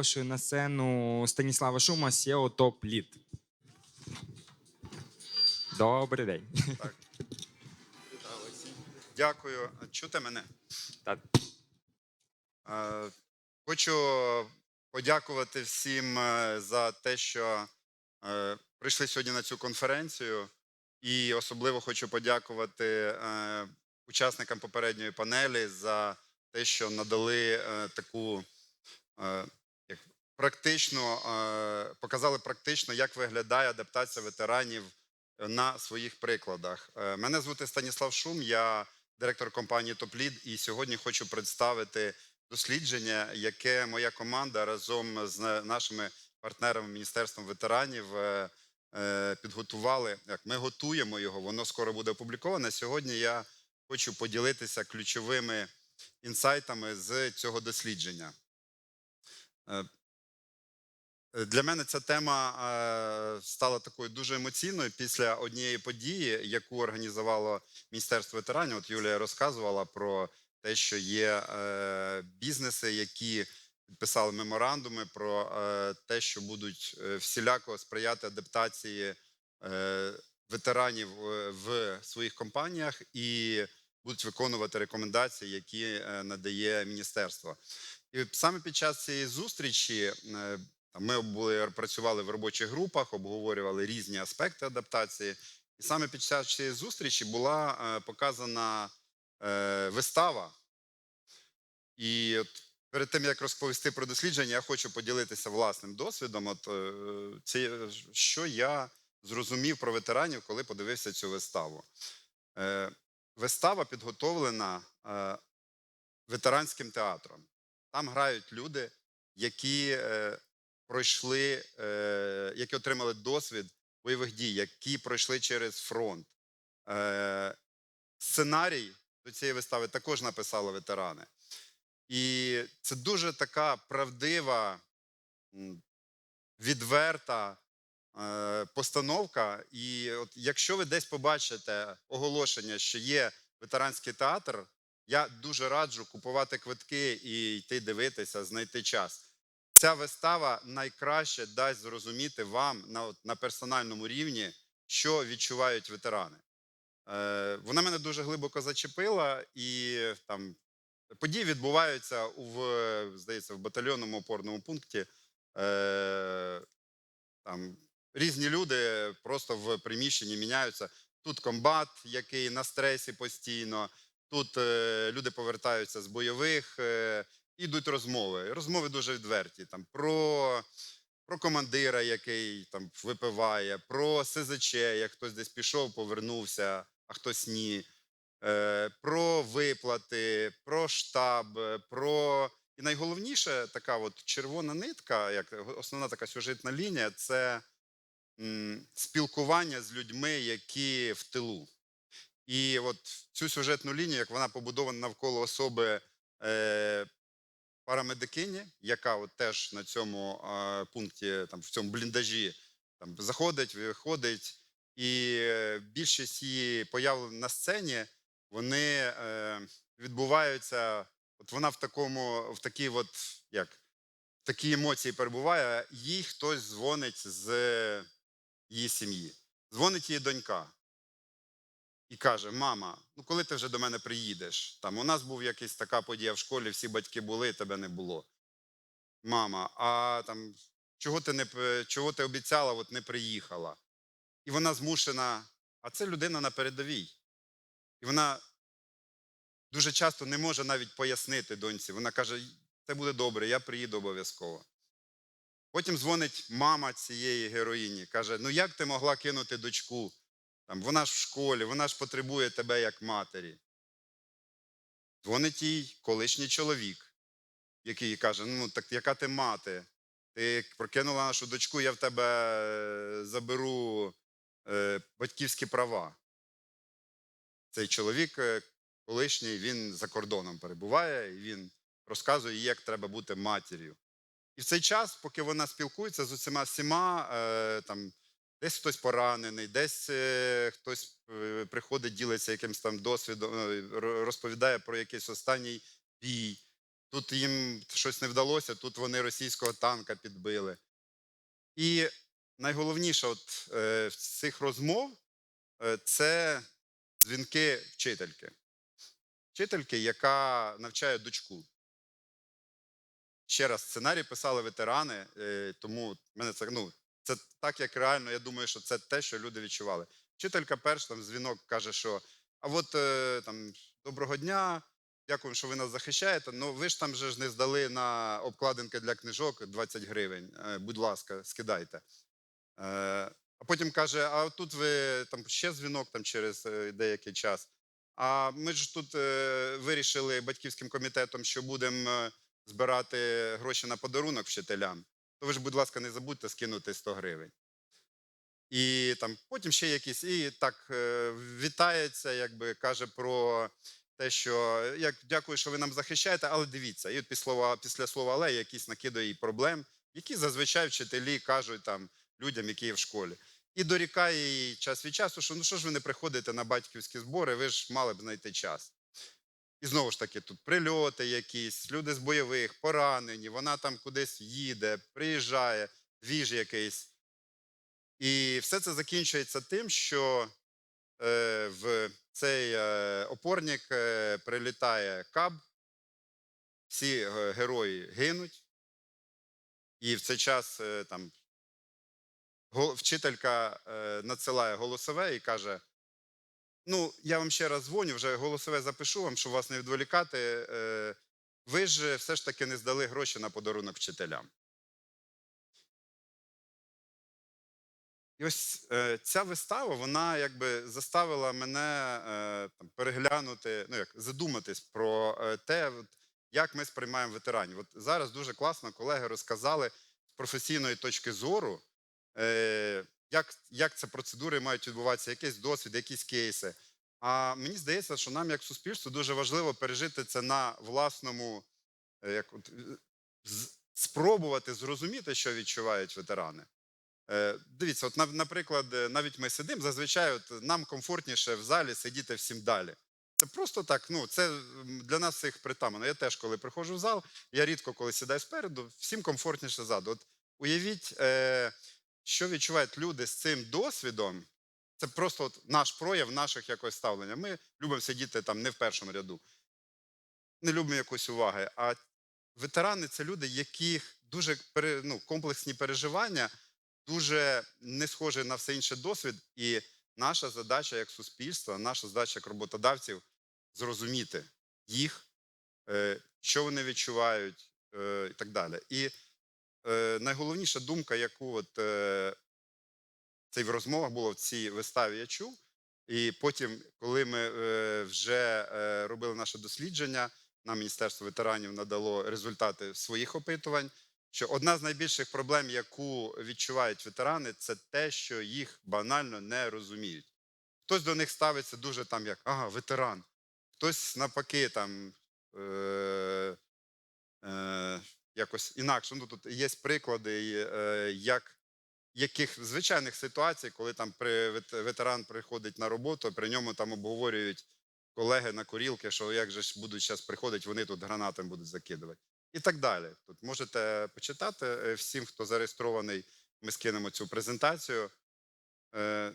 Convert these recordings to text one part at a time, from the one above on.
Запрошую на сцену Станіслава Шума, SEO Топ Лід. Добрий день. Дякую. Чути мене? Так. Е, Хочу подякувати всім е, за те, що е, прийшли сьогодні на цю конференцію. І особливо хочу подякувати учасникам попередньої панелі за те, що надали таку практично, е, показали практично, як виглядає адаптація ветеранів на своїх прикладах. Е, Мене звати Станіслав Шум, я директор компанії TopLead, і сьогодні хочу представити дослідження, яке моя команда разом з нашими партнерами Міністерством ветеранів е, е, підготували. Як ми готуємо його, воно скоро буде опубліковане. Сьогодні я хочу поділитися ключовими інсайтами з цього дослідження. Е, Для мене ця тема е, стала такою дуже емоційною після однієї події, яку організувало Міністерство ветеранів. От Юлія розказувала про те, що є е, бізнеси, які підписали меморандуми про те, що будуть всіляко сприяти адаптації ветеранів в своїх компаніях і будуть виконувати рекомендації, які надає міністерство. І саме під час цієї зустрічі Ми були працювали в робочих групах, обговорювали різні аспекти адаптації. І саме під час цієї зустрічі була е, показана е, вистава. І от перед тим як розповісти про дослідження, я хочу поділитися власним досвідом. От це що я зрозумів про ветеранів, коли подивився цю виставу. Е, Вистава підготовлена ветеранським театром. Там грають люди, які пройшли, е, які отримали досвід бойових дій, які пройшли через фронт. Е, сценарій до цієї вистави також написали ветерани. І це дуже така правдива, відверта е, постановка. І от якщо ви десь побачите оголошення, що є ветеранський театр, я дуже раджу купувати квитки і йти дивитися, знайти час ця вистава найкраще дасть зрозуміти вам на, на персональному рівні, що відчувають ветерани. Е, вона мене дуже глибоко зачепила, і там події відбуваються в, здається, в батальйонному опорному пункті. Е, там різні люди просто в приміщенні міняються. Тут комбат, який на стресі постійно. Тут е, люди повертаються з бойових, е, ідуть розмови. Розмови дуже відверті. Там про, про командира, який там випиває, про СЗЧ, як хтось десь пішов, повернувся, а хтось ні. Е, про виплати, про штаб, е, про. І найголовніше, така от червона нитка, як основна така сюжетна лінія, це м, спілкування з людьми, які в тилу. І от цю сюжетну лінію, як вона побудована навколо особи е, парамедикині, яка от теж на цьому е, пункті, там, в цьому бліндажі там, заходить, виходить, і е, більшість її появ на сцені, вони е, відбуваються. От вона в такому, в такій, от, як, в такій емоції перебуває, їй хтось дзвонить з її сім'ї. Дзвонить її донька і каже: Мама, ну коли ти вже до мене приїдеш? Там у нас був якась така подія в школі, всі батьки були, тебе не було. Мама, а там чого ти не чого ти обіцяла, от не приїхала? І вона змушена, а це людина на передовій. І вона дуже часто не може навіть пояснити доньці. Вона каже: це буде добре, я приїду обов'язково. Потім дзвонить мама цієї героїні, каже: Ну як ти могла кинути дочку? Там, вона ж в школі, вона ж потребує тебе як матері. Дзвонить їй колишній чоловік, який каже: Ну, так яка ти мати? Ти прокинула нашу дочку, я в тебе е, заберу е, батьківські права. Цей чоловік е, колишній, він за кордоном перебуває, і він розказує, як треба бути матір'ю. І в цей час, поки вона спілкується з усіма всіма, е, там, десь хтось поранений, десь е, хтось е, приходить, ділиться якимось там досвідом, е, розповідає про якийсь останній бій. тут їм щось не вдалося, тут вони російського танка підбили. І найголовніше от, е, з цих розмов е, це дзвінки вчительки. Вчительки, яка навчає дочку. Ще раз, сценарій писали ветерани, е, тому в мене це, ну, це так, як реально, я думаю, що це те, що люди відчували. Вчителька перш там дзвінок каже, що а от е, там доброго дня, дякую, що ви нас захищаєте. Ну ви ж там же ж не здали на обкладинки для книжок 20 гривень. Е, будь ласка, скидайте. Е, а потім каже: а тут ви там ще дзвінок там через деякий час. А ми ж тут вирішили батьківським комітетом, що будемо збирати гроші на подарунок вчителям. То ви ж, будь ласка, не забудьте скинути 100 гривень. І там потім ще якісь, і так е, вітається, якби каже про те, що як дякую, що ви нам захищаєте, але дивіться, і от після слова, після слова але якісь накидає і проблем, які зазвичай вчителі кажуть там людям, які є в школі. І дорікає їй час від часу, що ну що ж ви не приходите на батьківські збори, ви ж мали б знайти час. І знову ж таки, тут прильоти якісь, люди з бойових, поранені, вона там кудись їде, приїжджає, віж якийсь. І все це закінчується тим, що е, в цей е, опорник е, прилітає каб, всі герої гинуть, і в цей час там вчителька надсилає голосове і каже: Ну, я вам ще раз дзвоню, вже голосове запишу вам, щоб вас не відволікати. Е, ви ж все ж таки не здали гроші на подарунок вчителям. І ось е, ця вистава, вона якби заставила мене е, там, переглянути, ну як задуматись про те, як ми сприймаємо ветеранів. От зараз дуже класно колеги розказали з професійної точки зору, як, як ці процедури мають відбуватися, якийсь досвід, якісь кейси. А мені здається, що нам, як суспільству, дуже важливо пережити це на власному, е, як от, е, спробувати зрозуміти, що відчувають ветерани. Е, Дивіться, от наприклад, е, навіть ми сидимо, зазвичай от нам комфортніше в залі сидіти всім далі. Це просто так, ну це для нас всіх притаманно. Я теж, коли приходжу в зал, я рідко коли сідаю спереду, всім комфортніше ззаду. От уявіть, е, що відчувають люди з цим досвідом. Це просто от наш прояв наших якось ставлення. Ми любимо сидіти там не в першому ряду, не любимо якоїсь уваги. А ветерани це люди, яких дуже ну, комплексні переживання, дуже не схожий на все інше досвід. І наша задача як суспільства, наша задача як роботодавців зрозуміти їх, е, що вони відчувають е, і так далі. І е, найголовніша думка, яку от, е, це в розмовах було в цій виставі, я чув. І потім, коли ми е, вже е, робили наше дослідження, нам Міністерство ветеранів надало результати своїх опитувань що одна з найбільших проблем, яку відчувають ветерани, це те, що їх банально не розуміють. Хтось до них ставиться дуже там, як ага, ветеран, хтось навпаки там е, е, якось інакше. Ну, тут є приклади, е, як яких звичайних ситуацій, коли там при ветеран приходить на роботу, при ньому там обговорюють колеги на курілки, що як же ж будуть зараз приходити, вони тут гранатами будуть закидувати і так далі. Тут можете почитати е, всім, хто зареєстрований. Ми скинемо цю презентацію. Е,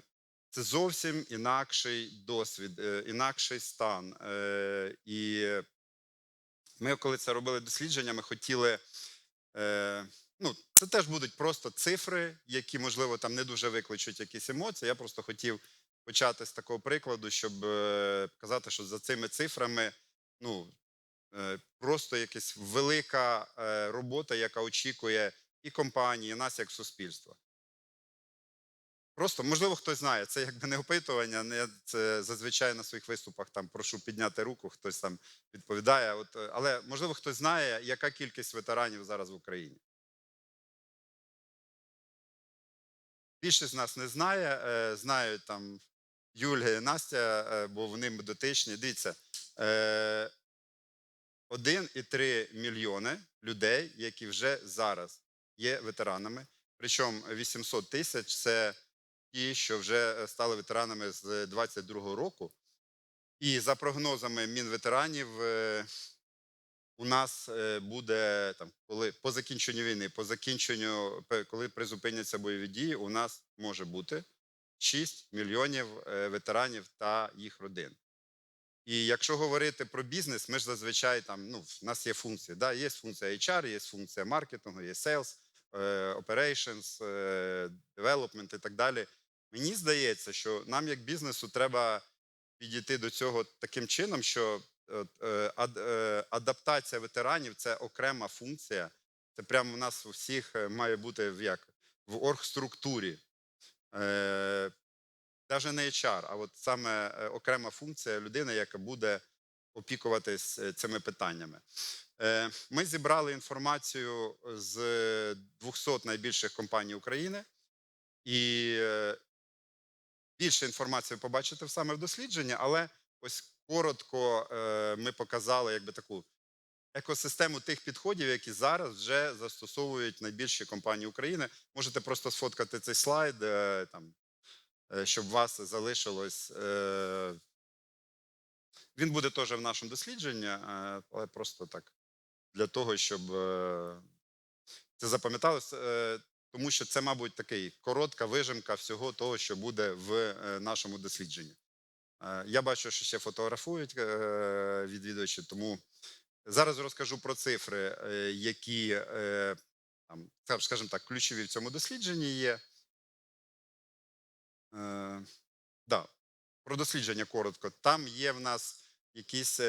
Це зовсім інакший досвід, інакший стан. І ми, коли це робили дослідження, ми хотіли. е, Ну, це теж будуть просто цифри, які, можливо, там не дуже викличуть якісь емоції. Я просто хотів почати з такого прикладу, щоб е, показати, що за цими цифрами ну, е, просто якась велика е, робота, яка очікує і компанії, і нас як суспільство. Просто, можливо, хтось знає, це якби не опитування, не це зазвичай на своїх виступах там прошу підняти руку, хтось там відповідає. От, е, але можливо, хтось знає, яка кількість ветеранів зараз в Україні. Більшість з нас не знає, е, знають там Юлія і Настя, е, бо вони дотичні. Дивіться, е, 1,3 мільйони людей, які вже зараз є ветеранами. Причому 800 тисяч це ті, що вже е, стали ветеранами з 22-го року. І за прогнозами Мінветеранів, е, у нас е, буде там, коли по закінченню війни, по закінченню, коли призупиняться бойові дії, у нас може бути 6 мільйонів ветеранів та їх родин. І якщо говорити про бізнес, ми ж зазвичай там ну, в нас є функції. Да? Є функція HR, є функція маркетингу, є sales, operations, development і так далі. Мені здається, що нам, як бізнесу, треба підійти до цього таким чином, що е, е, адаптація ветеранів це окрема функція. Це прямо у нас у всіх е, має бути в як в оргструктурі. Навіть не HR, а от саме окрема функція людини, яка буде опікуватись цими питаннями. Ми зібрали інформацію з 200 найбільших компаній України, і більше інформації ви побачите саме в дослідженні, але ось коротко е, ми показали якби таку екосистему тих підходів, які зараз вже застосовують найбільші компанії України. Можете просто сфоткати цей слайд, е, там, е, щоб вас залишилось. Він буде теж в нашому дослідженні, але просто так для того, щоб це запам'яталось, тому що це, мабуть, такий коротка вижимка всього того, що буде в е, нашому дослідженні. Е, Я бачу, що ще фотографують е, відвідувачі, тому зараз розкажу про цифри, які там, скажімо так, ключові в цьому дослідженні є. Да, про дослідження коротко. Там є в нас якісь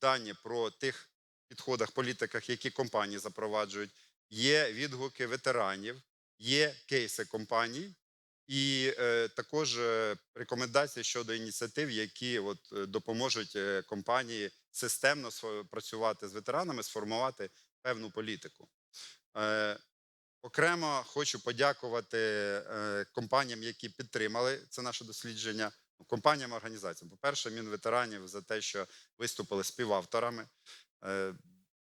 дані про тих підходах, політиках, які компанії запроваджують. Є відгуки ветеранів, є кейси компаній, і е, також е, рекомендації щодо ініціатив, які от, е, допоможуть е, компанії системно працювати з ветеранами, сформувати певну політику. Е, окремо хочу подякувати е, компаніям, які підтримали це наше дослідження. Компаніям, організаціям. По-перше, Мінветеранів за те, що виступили співавторами.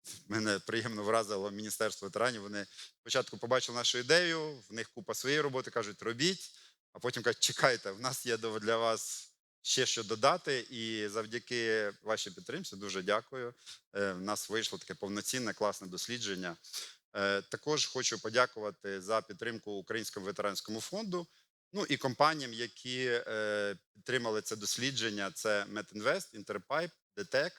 Е, Мене приємно вразило Міністерство ветеранів. Вони спочатку побачили нашу ідею, в них купа своєї роботи, кажуть, робіть, а потім кажуть, чекайте, в нас є для вас ще що додати. І завдяки вашій підтримці дуже дякую. Е, В нас вийшло таке повноцінне, класне дослідження. Е, Також хочу подякувати за підтримку Українському ветеранському фонду. Ну і компаніям, які е, підтримали це дослідження: це Metinvest, Interpipe, DTEC.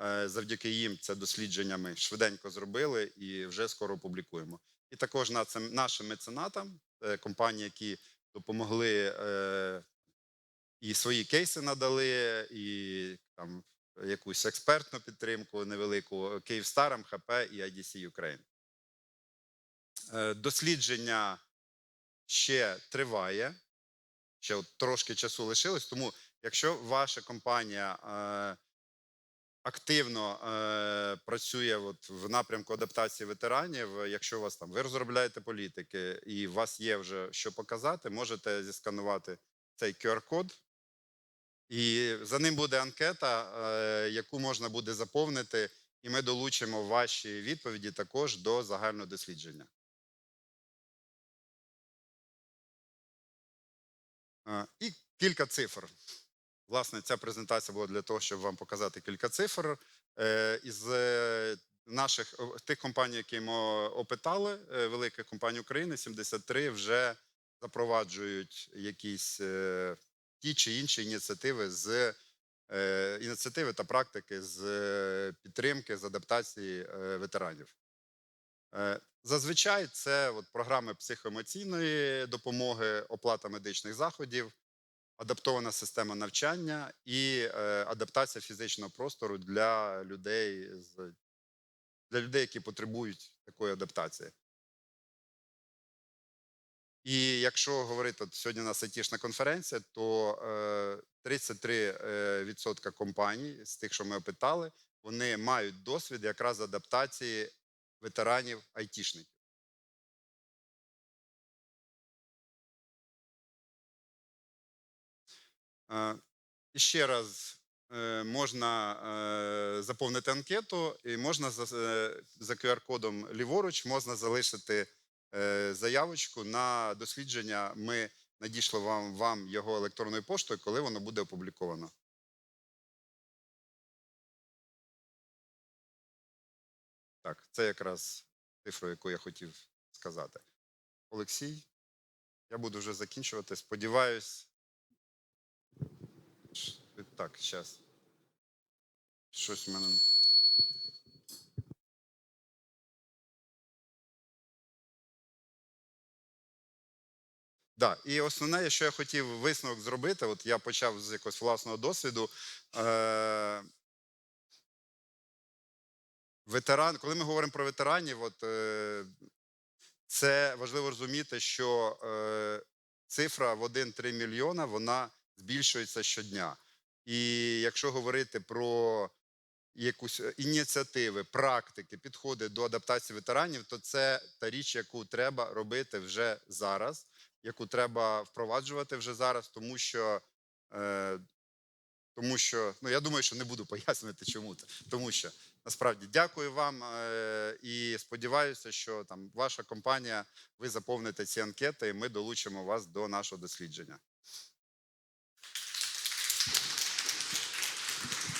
Е, Завдяки їм це дослідження ми швиденько зробили і вже скоро опублікуємо. І також нашим меценатам, е, компанії, які допомогли е, і свої кейси надали, і там якусь експертну підтримку невелику Київстарам, ХП і IDC Ukraine. Дослідження ще триває, ще от трошки часу лишилось. Тому, якщо ваша компанія активно е, працює от в напрямку адаптації ветеранів, якщо у вас там ви розробляєте політики і у вас є вже що показати, можете зісканувати цей QR-код. І за ним буде анкета, е, яку можна буде заповнити, і ми долучимо ваші відповіді також до загального дослідження. Е, І кілька цифр. Власне, ця презентація була для того, щоб вам показати кілька цифр. Е, Із е, наших тих компаній, які ми опитали, е, великих компаній України, 73 вже запроваджують якісь ті чи інші ініціативи з ініціативи та практики з підтримки, з адаптації ветеранів. Зазвичай це от програми психоемоційної допомоги, оплата медичних заходів, адаптована система навчання і е, адаптація фізичного простору для людей, з, для людей, які потребують такої адаптації. І якщо говорити, от сьогодні нас айтішна конференція, то е, 33% е, відсотка компаній з тих, що ми опитали, вони мають досвід якраз адаптації ветеранів айтішників. І ще раз е, можна е, заповнити анкету, і можна за, QR-кодом ліворуч можна залишити заявочку на дослідження. Ми надійшли вам, вам його електронною поштою, коли воно буде опубліковано. Так, це якраз цифра, яку я хотів сказати. Олексій, я буду вже закінчувати. Сподіваюсь. Так, зараз. Щось в мене. Да, і основне, що я хотів висновок зробити, от я почав з якогось власного досвіду. Е- ветеран, коли ми говоримо про ветеранів, от, е- це важливо розуміти, що е- цифра в 1-3 мільйона вона збільшується щодня. І якщо говорити про якусь е, ініціативи, практики, підходи до адаптації ветеранів, то це та річ, яку треба робити вже зараз, яку треба впроваджувати вже зараз, тому що. Е, тому що ну я думаю, що не буду пояснювати, чому це. Тому що насправді дякую вам е, і сподіваюся, що там ваша компанія, ви заповните ці анкети, і ми долучимо вас до нашого дослідження.